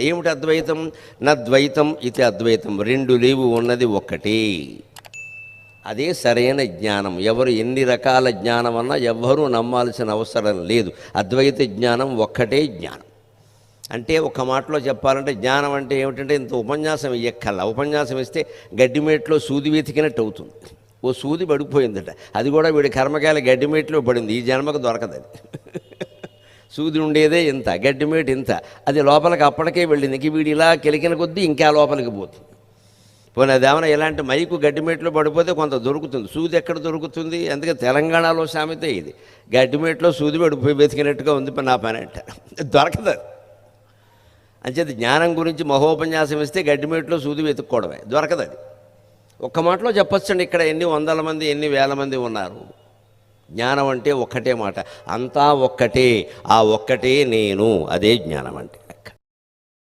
ఏమిటి అద్వైతం నద్వైతం ఇది అద్వైతం. రెండు లేవు ఉన్నది ఒక్కటే. అదే సరైన జ్ఞానం. ఎవరు ఎన్ని రకాల జ్ఞానం అన్నా ఎవ్వరూ నమ్మాల్సిన అవసరం లేదు. అద్వైత జ్ఞానం ఒక్కటే జ్ఞానం. అంటే ఒక మాటలో చెప్పాలంటే జ్ఞానం అంటే ఏమిటంటే ఇంత ఉపన్యాసం ఇయ్యక్కల్లా ఉపన్యాసం ఇస్తే గడ్డిమేట్లో సూది వెతికినట్టు అవుతుంది. ఓ సూది పడిపోయిందట. అది కూడా వీడి కర్మకాయల గడ్డిమేట్లో పడింది. ఈ జన్మకు దొరకదు అది సూది ఉండేదే ఇంత గడ్డిమేటు ఇంత. అది లోపలికి అప్పటికే వెళ్ళింది. ఇంక వీడు ఇలా కెలికిన కొద్దీ ఇంకా లోపలికి పోతుంది. పోనీ అదేమన్నా ఇలాంటి మైకు గడ్డిమేట్లో పడిపోతే కొంత దొరుకుతుంది. సూది ఎక్కడ దొరుకుతుంది? అందుకే తెలంగాణలో సామెత ఇది. గడ్డిమేట్లో సూది పడిపోయి వెతికినట్టుగా ఉంది నా పని అంట. దొరకదు అది. అంచేది జ్ఞానం గురించి మహోపన్యాసం ఇస్తే గడ్డిమేట్లో సూది వెతుక్కోవడమే. దొరకదు అది. ఒక్క మాటలో చెప్పొచ్చండి ఇక్కడ ఎన్ని వందల మంది ఎన్ని వేల మంది ఉన్నారు. జ్ఞానం అంటే ఒక్కటే మాట. అంతా ఒక్కటే. ఆ ఒక్కటే నేను. అదే జ్ఞానం అంటే